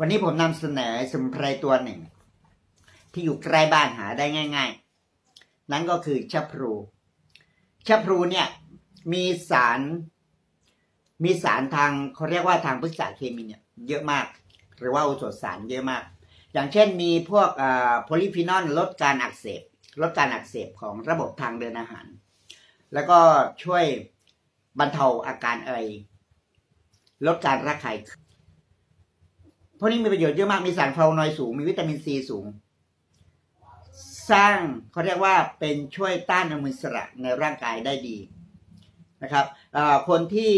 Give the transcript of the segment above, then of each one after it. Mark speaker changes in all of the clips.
Speaker 1: วันนี้ผมนำเสนอสมุนไพรตัวหนึ่ง ที่อยู่ใกล้บ้านหาได้ง่าย ๆ นั่นก็คือชะพลูชะพลูเนี่ยมีสาร มีสารทางเขาเรียกว่าทางพฤกษเคมีเนี่ยเยอะมาก หรือว่าโอสถสารเยอะมาก อย่างเช่นมีพวกโพลิฟีนอลลดการอักเสบลดการอักเสบของระบบทางเดินอาหาร แล้วก็ช่วยบรรเทาอาการไอลดการระคายเคือง พวกนี้มีประโยชน์เยอะมากมีสารฟลาวนอยด์สูง มีวิตามินซีสูง สร้างเขาเรียกว่าเป็นช่วยต้านอนุมูลอิสระในร่างกายได้ดีนะครับคนที่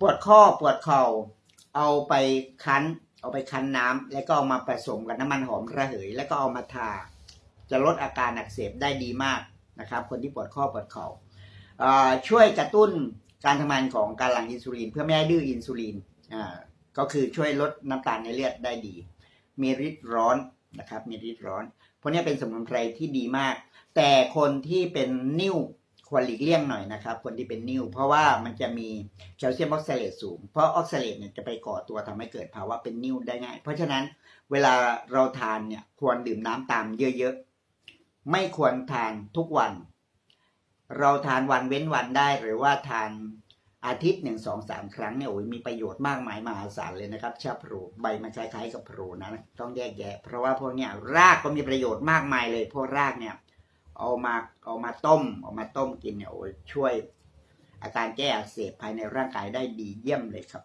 Speaker 1: ปวดข้อปวดเข่าเอาไปคั้น เอาไปคั้นน้ำแล้วก็เอามาผสมกับน้ำมันหอมระเหย แล้วก็เอามาทา จะลดอาการอักเสบได้ดีมากนะครับ คนที่ปวดข้อปวดเข่าเอ่อช่วยกระตุ้นการทำงานของการหลั่งอินซูลิน เพื่อไม่ให้ดื้ออินซูลินอ่า ก็คือช่วยลดน้ำตาลในเลือดได้ดี มีฤทธิ์ร้อนนะครับ มีฤทธิ์ร้อน เพราะเนี้เป็นสมุนไพรที่ดีมาก แต่คนที่เป็นนิ่วควรหลีกเลี่ยงหน่อยนะครับ คนที่เป็นนิ่ว เพราะว่ามันจะมีแคลเซียมออกซาเลตสูง เพราะออกซาเลตเนี่ยจะไปก่อตัวทำให้เกิดภาวะเป็นนิ่วได้ง่าย เพราะฉะนั้นเวลาเราทานเนี่ยควรดื่มน้ำตามเยอะๆ ไม่ควรทานทุกวัน เราทานวันเว้นวันได้หรือว่าทาน อาทิตย์หนึ่งสองสามครั้งเนี่ยโอ้ยมีประโยชน์มากมายมหาศาลเลยนะครับชาพลูใบมันคล้ายๆกับพลูนะต้องแยกแยะ เพราะว่าพวกเนี้ยรากก็มีประโยชน์มากมายเลย พวกรากเนี่ย เอามาเอามาต้มเอามาต้มกินเนี่ยโอ้ยช่วย อาการแก้อักเสบภายในร่างกายได้ดีเยี่ยมเลยครับ